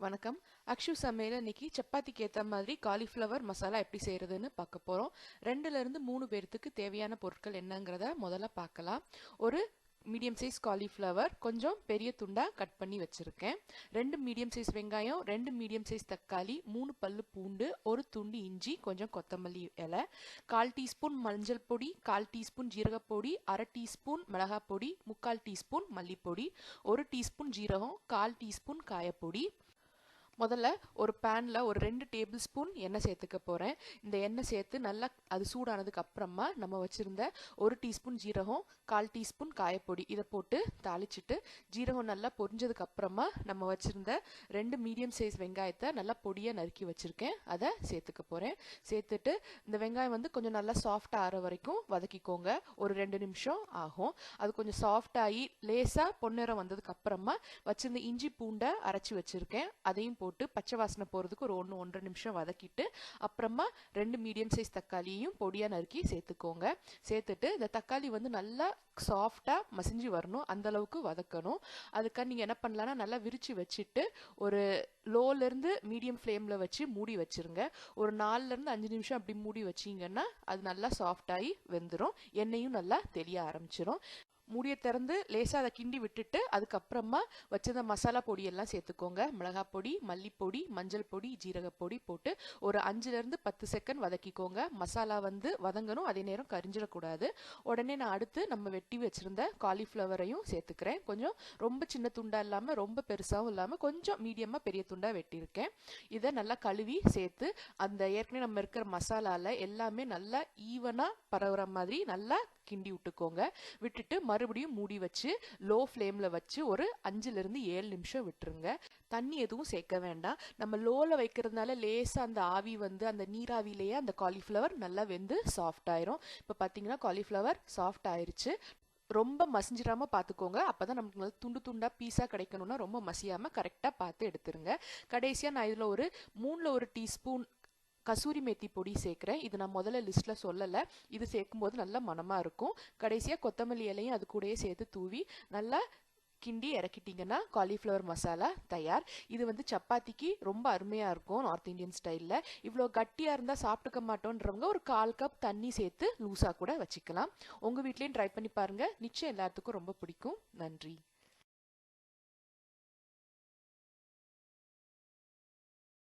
வணக்கம். அக்ஷு சமையல் இன்னைக்கு சப்பாத்திக்கு ஏற்ற மாதிரி காலிஃப்ளவர் மசாலா எப்படி செய்கிறதுன்னு பார்க்க போகிறோம் ரெண்டுலேருந்து மூணு பேர்த்துக்கு தேவையான பொருட்கள் என்னங்கிறத முதல்ல பார்க்கலாம். ஒரு மீடியம் சைஸ் காலிஃப்ளவர் கொஞ்சம் பெரிய துண்டாக கட் பண்ணி வச்சுருக்கேன். ரெண்டு மீடியம் சைஸ் வெங்காயம் ரெண்டு மீடியம் சைஸ் தக்காளி மூணு பல்லு பூண்டு ஒரு துண்டு இஞ்சி கொஞ்சம் கொத்தமல்லி இலை கால் டீஸ்பூன் மஞ்சள் பொடி கால் டீஸ்பூன் ஜீரகப்பொடி அரை டீஸ்பூன் மிளகாய் பொடி முக்கால் டீஸ்பூன் மல்லிப்பொடி ஒரு டீஸ்பூன் ஜீரகம் கால் டீஸ்பூன் காயப்பொடி முதல்ல ஒரு பேனில் ஒரு ரெண்டு டேபிள் ஸ்பூன் எண்ணெய் சேர்த்துக்க போகிறேன் இந்த எண்ணெய் சேர்த்து நல்லா அது சூடானதுக்கு அப்புறமா நம்ம வச்சுருந்த ஒரு டீஸ்பூன் ஜீரகம் கால் டீஸ்பூன் காயப்பொடி இதை போட்டு தாளிச்சிட்டு ஜீரகம் நல்லா பொரிஞ்சதுக்கு அப்புறமா நம்ம வச்சுருந்த ரெண்டு மீடியம் சைஸ் வெங்காயத்தை நல்லா பொடியாக நறுக்கி வச்சுருக்கேன். அதை சேர்த்துக்க போகிறேன் சேர்த்துட்டு இந்த வெங்காயம் வந்து கொஞ்சம் நல்லா சாஃப்டாக ஆகிற வரைக்கும் வதக்கிக்கோங்க. ஒரு ரெண்டு நிமிஷம் ஆகும். அது கொஞ்சம் சாஃப்டாகி லேசாக பொன்னிறம் வந்ததுக்கு அப்புறமா வச்சுருந்த இஞ்சி பூண்டை அரைச்சி வச்சுருக்கேன். அதையும் போட்டு போட்டு பச்சை வாசனை போகிறதுக்கு ஒரு ஒன்று ஒன்றரை நிமிஷம் வதக்கிட்டு அப்புறமா ரெண்டு மீடியம் சைஸ் தக்காளியையும் பொடியாக நறுக்கி சேர்த்துக்கோங்க. சேர்த்துட்டு இந்த தக்காளி வந்து நல்லா சாஃப்டாக மசிஞ்சு வரணும். அந்த அளவுக்கு வதக்கணும். அதுக்காக நீங்கள் என்ன பண்ணலான்னா நல்லா விரித்து வச்சுட்டு ஒரு லோலேருந்து மீடியம் ஃப்ளேமில் வச்சு மூடி வச்சுருங்க. ஒரு நாலுலேருந்து அஞ்சு நிமிஷம் அப்படி மூடி வச்சிங்கன்னா அது நல்லா சாஃப்டாகி வெந்துடும் எண்ணெயும் நல்லா தெளிய ஆரம்பிச்சிடும் மூடியை திறந்து லேசாக அதை கிண்டி விட்டுட்டு அதுக்கப்புறமா வச்சிருந்த மசாலா பொடியெல்லாம் சேர்த்துக்கோங்க. மிளகாய் பொடி மல்லிப்பொடி மஞ்சள் பொடி ஜீரகப்பொடி போட்டு ஒரு அஞ்சுலேருந்து பத்து செகண்ட் வதக்கிக்கோங்க. மசாலா வந்து வதங்கணும் அதே நேரம் கரிஞ்சிடக்கூடாது. உடனே நான் அடுத்து நம்ம வெட்டி வச்சுருந்த காலிஃப்ளவரையும் சேர்த்துக்கிறேன். கொஞ்சம் ரொம்ப சின்ன துண்டாக இல்லாமல் ரொம்ப பெருசாகவும் இல்லாமல் கொஞ்சம் மீடியமாக பெரிய துண்டாக வெட்டியிருக்கேன். இதை நல்லா கழுவி சேர்த்து அந்த ஏற்கனவே நம்ம இருக்கிற மசாலாவில் எல்லாமே நல்லா ஈவனாக பரவுற மாதிரி நல்லா கிண்டி விட்டுக்கோங்க. விட்டுட்டு மறுபடியும் மூடி வச்சு லோ ஃப்ளேமில் வச்சு ஒரு அஞ்சுலேருந்து ஏழு நிமிஷம் விட்டுருங்க. தண்ணி எதுவும் சேர்க்க வேண்டாம். நம்ம லோவில் வைக்கிறதுனால லேசாக அந்த ஆவி வந்து அந்த நீராவிலேயே அந்த காலிஃப்ளவர் நல்லா வெந்து சாஃப்ட் ஆயிரும். இப்போ பார்த்தீங்கன்னா காலிஃப்ளவர் சாஃப்ட் ஆயிருச்சு. ரொம்ப மசிஞ்சிடாமல் பார்த்துக்கோங்க அப்போ தான் நமக்கு நல்லா துண்டு துண்டாக பீஸாக கிடைக்கணும்னா ரொம்ப மசியாமல் கரெக்டாக பார்த்து எடுத்துருங்க. கடைசியாக நான் இதில் ஒரு மூணில் ஒரு டீஸ்பூன் கசூரி மேத்தி பொடி சேர்க்குறேன். இது நான் முதல்ல லிஸ்ட்டில் சொல்லலை. இது சேர்க்கும்போது நல்லா மனமாக இருக்கும். கடைசியாக கொத்தமல்லி இலையும் அது கூடயே சேர்த்து தூவி நல்லா கிண்டி இறக்கிட்டிங்கன்னா காலிஃப்ளவர் மசாலா தயார். இது வந்து சப்பாத்திக்கு ரொம்ப அருமையாக இருக்கும் நார்த் இந்தியன் ஸ்டைலில் இவ்வளோ கட்டியாக இருந்தால் சாப்பிட்டுக்க மாட்டோன்றவங்க ஒரு கால் கப் தண்ணி சேர்த்து லூஸாக கூட வச்சுக்கலாம். உங்கள் வீட்லேயும் ட்ரை பண்ணி பாருங்கள் நிச்சயம் எல்லாத்துக்கும் ரொம்ப பிடிக்கும். நன்றி.